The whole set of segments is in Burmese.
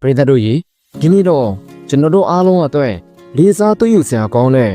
ပရိသတ်တို့ရေဒီနေ့တော့ကျွန်တော်တို့အားလုံးအတွက်လေးစားသွေးယူစရာကောင်းတဲ့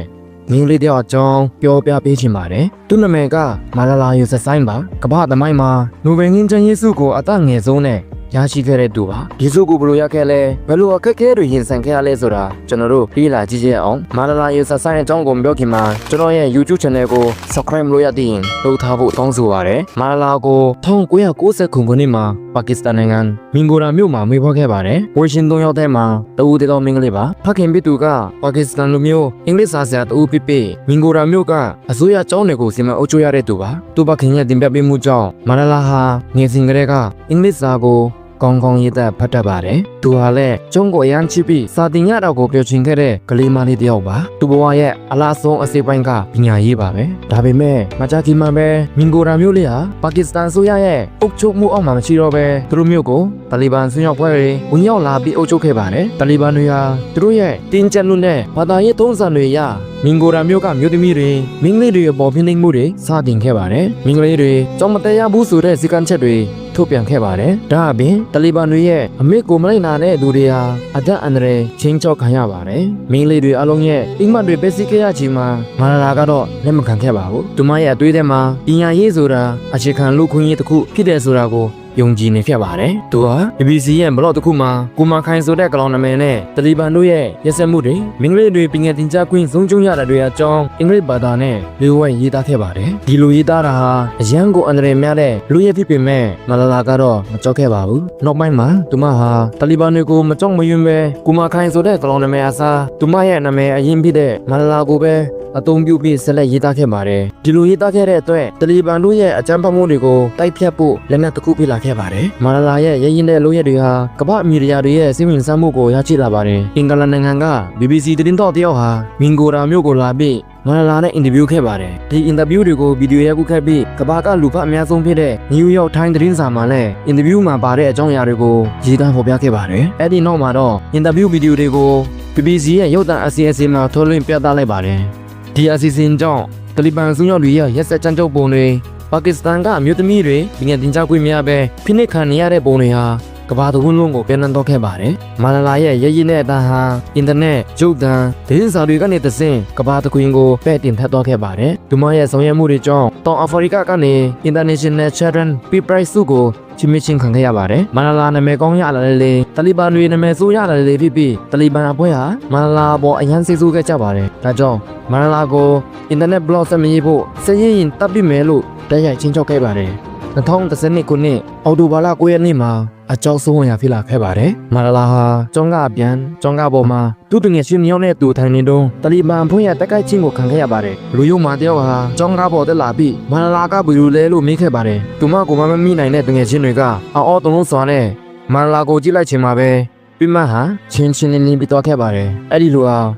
မင်းလေးတယောက်အကြောင်းပြောပြပေးချင်ပါတယ်သူနာမည်ကမာလာလာယူဆက်ဆိုင်ပါကမ္ဘာသမိုင်းမှာနိုဘယ်ငင်းချမ်းရေးဆုကိုအသက်ငယ်ဆုံးနဲ့ရရှိခဲ့တဲ့သူပါဒီဆုကိုဘယ်လိုရခဲ့လဲဘယ်လိုအခက်အခဲတွေရင်ဆိုင်ခဲ့ရလဲဆိုတာကျွန်တော်တို့ပြီးလာကြည့်ကြရအောင်မာလာလာယူဆက်ဆိုင်အကြောင်းကိုမပြောခင်မှာကျွန်တော်ရဲ့ YouTube channel ကို subscribe လုပ်ရတဲ့ရင်လုပ်ထားဖို့တောင်းဆိုပါတယ်မာလာလာကို1990ခုနှစ်မှာ ပါကစ္စတန်နိုင်ငံမင်ဂိုရာမြို့မှာမွေးဖွားခဲ့ပါတယ်ဝေရှင်သုံးယောက်ထဲမှာတဦးတည်းသောမင်းကလေးပါဖခင်ပြသူကပါကစ္စတန်လူမျိုးအင်္ဂလိပ်စာဆရာတဦးဖြစ်ပြီးမင်ဂိုရာမြို့ကအစိုးရကျောင်းတွေကိုစီမံအုပ်ချုပ်ရတဲ့သူပါသူ့ဖခင်ရဲ့တင်ပြပေးမှုကြောင့်မာလာလာဟာငယ်စဉ်ကတည်းကအင်္ဂလိပ်စာကို ကောင်းကောင်းရေးတတ်ဖတ်တတ်ပါတယ်။သူဟာလည်းကျုံးကိုအရန်ချစ်ပြီးစာတင်ရတော့ကိုပြောချင်ခဲ့တဲ့ကလေးမလေးတစ်ယောက်ပါ။သူ့ဘဝရဲ့အလားဆုံးအစိပ်ပိုင်းကပညာရေးပါပဲ။ဒါပေမဲ့မကြခင်မှပဲမင်ဂိုရာမျိုးလေးဟာပါကစ္စတန်ဆိုရရဲ့အုပ်ချုပ်မှုအောက်မှာမရှိတော့ပဲသူတို့မျိုးကိုတာလီဘန်ဆွေးရောက်ဖွဲ့တွေဝင်ရောက်လာပြီးအုပ်ချုပ်ခဲ့ပါတယ်။တာလီဘန်တွေဟာသူတို့ရဲ့တင်းကျပ်မှုနဲ့ဘာသာရေးသုံးစံတွေအရမင်ဂိုရာမျိုးကမျိုးသမီးတွေမင်းကလေးတွေအပေါ်ဖိနှိပ်မှုတွေစတင်ခဲ့ပါတယ်။မင်းကလေးတွေကြောင်မတရားဘူးဆိုတဲ့စည်းကမ်းချက်တွေ ထုတ်ပြန်ခဲ့ပါတယ်။ဒါအပြင်တာလီဘန်တွေရဲ့အမိကိုမလိုက်နာတဲ့သူတွေဟာအဒတ်အန္တရာယ်ချင်းချောက်ခံရပါတယ်။မင်းလေးတွေအလုံးရဲ့အိမ်မက်တွေပဲစီခဲ့ရချိန်မှာမာလာလာကတော့လက်မခံခဲ့ပါဘူး။သူမရဲ့အသွေးထဲမှာပညာရေးဆိုတာအခြေခံလူခွင့်ရေးတစ်ခုဖြစ်တယ်ဆိုတာကို ယုံကြည်နေဖြစ်ပါတယ်။သူဟာ BBC ရဲ့ဘလော့တစ်ခုမှာကိုမခိုင်ဆိုတဲ့ကလောင်နာမည်နဲ့တလီဘန်တို့ရဲ့ရက်စက်မှုတွေမင်္ဂလိတွေပင်ငယ်တင်ကြားခွင့်ဆုံးကျုံရတာတွေအကြောင်းအင်္ဂလိပ်ဘာသာနဲ့လူဝဲရေးသားခဲ့ပါတယ်။ဒီလိုရေးသားတာဟာအရန်ကိုအန္တရာယ်များတဲ့လူရဲဖြစ်ပေမဲ့မလာလာကတော့မကြောက်ခဲ့ပါဘူး။နောက်ပိုင်းမှာသူမဟာတလီဘန်တွေကိုမကြောက်မရွံ့ပဲကိုမခိုင်ဆိုတဲ့ကလောင်နာမည်အစားသူမရဲ့နာမည်အရင်ဖြစ်တဲ့မလာလာကိုပဲ အသုံးပြုပြီးဆက်လက်ရေးသားခဲ့ပါတယ်။ဒီလိုရေးသားခဲ့တဲ့အတွက်တလီဘန်တို့ရဲ့အကြမ်းဖက်မှုတွေကိုတိုက်ဖြတ်ဖို့လက်နက်တစ်ခုဖြစ်လာခဲ့ပါတယ်။မာလာလာရဲ့ရရင်တဲ့လုပ်ရက်တွေဟာကမ္ဘာအမီဒီယာတွေရဲ့စိတ်ဝင်စားမှုကိုရရှိလာပါတယ်။အင်္ဂလန်နိုင်ငံက BBC သတင်းတောက်တယောက်ဟာမင်ဂိုရာမြို့ကိုလာပြီးမာလာလာနဲ့အင်တာဗျူးခဲ့ပါတယ်။ဒီအင်တာဗျူးတွေကိုဗီဒီယိုရိုက်ကူးခဲ့ပြီးကမ္ဘာကလူဖတ်အများဆုံးဖြစ်တဲ့ New York Times သတင်းစာမှာလည်းအင်တာဗျူးမှာပါတဲ့အကြောင်းအရာတွေကိုရေးသားဖော်ပြခဲ့ပါတယ်။အဲ့ဒီနောက်မှာတော့အင်တာဗျူးဗီဒီယိုတွေကို BBC ရဲ့ရုပ်သံအစီအစဉ်မှာထုတ်လွှင့်ပြသလိုက်ပါတယ်။ ဒီအစီအစဉ်ကြောင့်တလီဘန်စုံရောက်တွေရဲ့ရက်စက်ကြမ်းကြုတ်ပုံတွေပါကစ္စတန်ကအမျိုးသမီးတွေပြည်ငယ်တင်ကြခွင့်မရပဲဖိနှိပ်ခံနေရတဲ့ပုံတွေဟာ ကမ္ဘာတစ်ဝန်းလုံးကိုပြန်လည်တော့ခဲ့ပါတယ်။မာလာလာရဲ့ရည်ရည်နဲ့အတန်းဟာအင်တာနက်၊ရုပ်သံ၊ဒေသစာတွေကနေတဆင့်ကမ္ဘာတစ်ခွင်ကိုပဲ့တင်ထက်တော့ခဲ့ပါတယ်။ဒီမရဲ့ဆောင်ရွက်မှုတွေကြောင့်တောင်အာဖရိကကနေ International Children Peace Prize ဆုကိုချီးမြှင့်ခြင်းခံခဲ့ရပါတယ်။မာလာလာနာမည်ကောင်းရလာလေလေတလီဘန်တွေနာမည်ဆိုးရလာလေလေဖြစ်ပြီးတလီဘန်အဖွဲ့ဟာမာလာလာပေါ်အရန်စိတ်ဆိုးခဲ့ကြပါတယ်။ဒါကြောင့်မာလာလာကိုအင်တာနက်ဘလော့ဆက်မရေးဖို့စည်ရင်တပ်ပစ်မယ်လို့တိုက်ရိုက်ချင်းချောက်ခဲ့ပါတယ်။ 2012ခုနှစ်အောက်တိုဘာလ9ရက်နေ့မှာအကြောက်ဆုံးဝင်ရဖြစ်လာခဲ့ပါတယ်။မာလာလာဟာကျောင်းကအပြန်ကျောင်းကပေါ်မှာသူ့တငယ်ချင်းမြောက်နဲ့တူထိုင်နေတုန်းတလီဘန်ဖွဲ့ရတက်ကိုက်ချင်းကိုခံခဲ့ရပါတယ်။လူယုံမာတယောက်ဟာကျောင်းကပေါ်တက်လာပြီးမာလာလာကဘယ်လိုလဲလို့မေးခဲ့ပါတယ်။သူမကိုမမမိနိုင်တဲ့တငယ်ချင်းတွေကအော်အော်တုံးလုံးစွာနဲ့မာလာလာကိုကြည့်လိုက်ချင်မှာပဲပြီးမှဟာချင်းချင်းလင်းလင်းပြီးတော့ခဲ့ပါတယ်။အဲ့ဒီလိုအောင်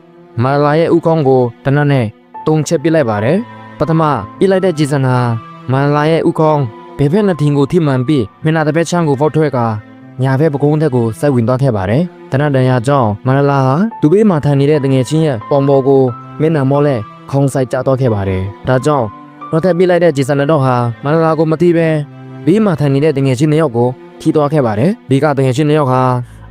မာလာလာရဲ့ဥကောင်းကိုတနတ်နဲ့တုံချက်ပစ်လိုက်ပါတယ်။ပထမပြစ်လိုက်တဲ့ဂျီစန်ဟာမာလာလာရဲ့ဥကောင်း ဘယ်ဘက်နဲ့ထင်ကိုထိမှန်ပြီးမျက်နှာတစ်ဘက်ချမ်းကိုဖောက်ထွဲကာညာဘက်ပကုံးထက်ကိုစိုက်ဝင်သွားခဲ့ပါတယ်။တနတ်တန်ရာကြောင့်မန္တလာဟာသူဘေးမှာထိုင်နေတဲ့တငယ်ချင်းရဲ့ပုံပေါ်ကိုမျက်နှာမောလဲခေါင်းဆိုင်ကျသွားခဲ့ပါတယ်။ဒါကြောင့်တော့ထပ်ပြလိုက်တဲ့ဂျေဆန်တော့ဟာမန္တလာကိုမသိပဲဘေးမှာထိုင်နေတဲ့တငယ်ချင်းနှစ်ယောက်ကိုထိသွားခဲ့ပါတယ်။ဒီကတငယ်ချင်းနှစ်ယောက်ဟာ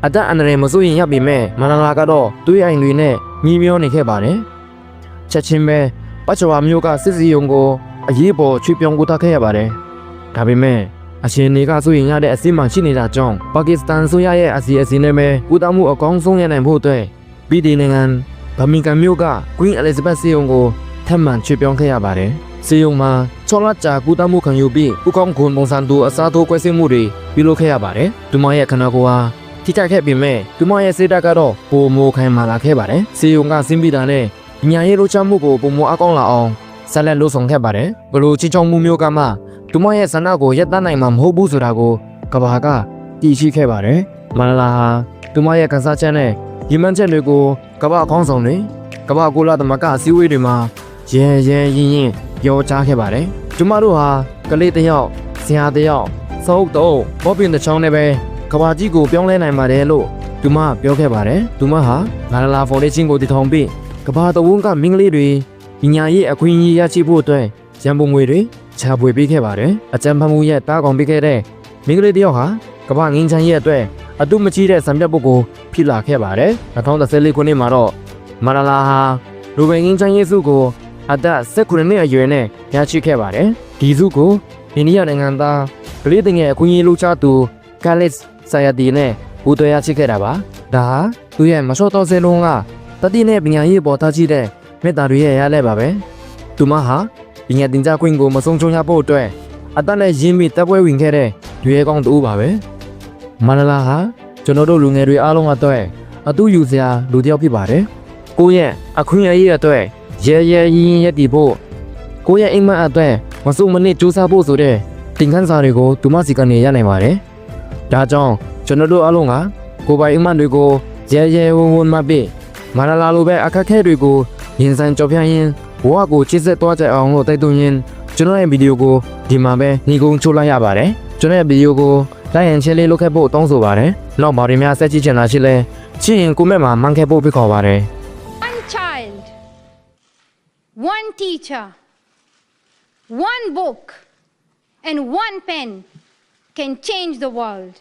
အသက်အန္တရာယ်မစိုးရင်ရပြီမဲ့မန္တလာကတော့တွေးအိမ်တွေနဲ့ညီမျောနေခဲ့ပါတယ်။ချက်ချင်းပဲပတ်ချဝါမျိုးကစစ်စီယုံကိုအရေးပေါ်ချွေပြောင်းကူထားခဲ့ရပါတယ်။ ဒါပေမဲ့အရှင်တွေကဆိုရင်ရတဲ့အစီအမံရှိနေတာကြောင့်ပါကစ္စတန်ဆိုရရဲ့အစီအစဉ်နဲ့ပဲကုသမှုအကောင်းဆုံးရနိုင်ဖို့အတွက်ပြည်ဒီနိုင်ငံဗမင်ကန်မြို့က Queen Elizabeth စေယုံကိုထပ်မံချွေပြောင်းခဲ့ရပါတယ်။စေယုံမှာချောလကြာကုသမှုခံယူပြီးဥကောင်းခွန်ပုံစံတူအစားထိုးကွဲစင်းမှုတွေပြုလုပ်ခဲ့ရပါတယ်။ဒီမရဲ့ခန္ဓာကိုယ်ဟာထိခိုက်ခဲ့ပေမဲ့ဒီမရဲ့စေတကတော့ပုံမိုခိုင်မာလာခဲ့ပါတယ်။စေယုံကစင်းပြီးတာနဲ့ညာရေးလိုချမှုကိုပုံမအကောင်းလာအောင်ဆက်လက်လှုပ်ဆောင်ခဲ့ပါတယ်။ဘလို့ချင်းချောင်းမှုမျိုးကမှ သူမရဲ့ဆန္ဒကိုရပ်တန့်နိုင်မှာမဟုတ်ဘူးဆိုတာကိုကဘာကတည်ရှိခဲ့ပါတယ်။မန္တလာဟာသူမရဲ့ကစားချက်နဲ့ရီမန်းချက်တွေကိုကဘာခေါင်းဆောင်တွေကဘာကိုလာသမကအစည်းအဝေးတွေမှာရဲရဲရင်ရင်ပြောကြားခဲ့ပါတယ်။ကျမတို့ဟာကလေးတစ်ယောက်ဆရာတစ်ယောက်စောက်တော့ဘောပင်တစ်ချောင်းနဲ့ပဲကဘာကြီးကိုပြောင်းလဲနိုင်ပါတယ်လို့သူမပြောခဲ့ပါတယ်။သူမဟာမန္တလာဖော်ဒေးရှင်းကိုတည်ထောင်ပြီးကဘာတဝန်းကမင်းကလေးတွေပညာရေးအခွင့်အရေးရရှိဖို့အတွက်ရန်ပုံငွေတွေ ချပွေပေးခဲ့ပါတယ်။အကြံဖတ်မှုရဲ့တားကောင်ပေးခဲ့တဲ့မင်းကလေးတယောက်ဟာကမ္ဘာငင်းချမ်းရဲ့အတွက်အတုမကြီးတဲ့စံပြတ်ပုတ်ကိုဖြစ်လာခဲ့ပါတယ်2014ခုနှစ်မှာတော့မာလာလာဟာရိုဘင်ငင်းချမ်းရေးစုကိုအသက်19နှစ်အရွယ်နဲ့ရရှိခဲ့ပါတယ်ဒီစုကိုအိန္ဒိယနိုင်ငံသားကလေးငယ်အခွင့်အရေးလူချသူကလစ်ဆာယတီနဲ့ပူးတွဲရရှိခဲ့တာပါဒါဟာသူရဲ့မလျှော့တော့စဲလုံးကတတိနဲ့ပညာရေးပေါ်ထားကြည့်တဲ့မေတ္တာတွေရဲ့ရလဲပါပဲသူမဟာ ပညာသင်ကြားခွင့်ကိုမဆုံးချုံရဖို့အတွက်အသက်နဲ့ရင်းမိတပ်ပွဲဝင်ခဲ့တဲ့ရွေးကောင်းတူပါပဲမန္တလာဟာကျွန်တော်တို့လူငယ်တွေအားလုံးအတွက်အတူယူစရာလူတစ်ယောက်ဖြစ်ပါတယ်ကိုယ့်ရဲ့အခွင့်အရေးအတွက်ရဲရဲရင်ရင်ရည်တည်ဖို့ကိုယ့်ရဲ့အိမ်မက်အတွက်မစုံမနစ်စူးစမ်းဖို့ဆိုတဲ့တင်ခန်းစာတွေကိုသူမစီကနေရနိုင်ပါတယ်ဒါကြောင့်ကျွန်တော်တို့အားလုံးကကိုယ်ပိုင်အိမ်မက်တွေကိုရဲရဲဝံ့ဝံ့မှတ်ပြီးမန္တလာလိုပဲအခက်အခဲတွေကိုရင်ဆိုင်ကြော်ပြရင် ဘဝကိုချစ်ဆက်သွားကြအောင်လို့တိုက်တွန်းရင်းကျွန်တော်ရဲ့ဗီဒီယိုကိုဒီမှာပဲညီကုန်းချိုးလိုက်ရပါတယ်ကျွန်တော်ရဲ့ဗီဒီယိုကိုလိုက်ရင်ချင်းလေးလုပ်ခဲ့ဖို့တောင်းဆိုပါတယ်နောက်ဘာတွေများဆက်ကြည့်ချင်တာရှိလဲချစ်ရင်ကိုမဲ့မှာမှန်ခဲ့ဖို့ဖိတ်ခေါ်ပါတယ် One child, one teacher, one book, and one pen can change the world.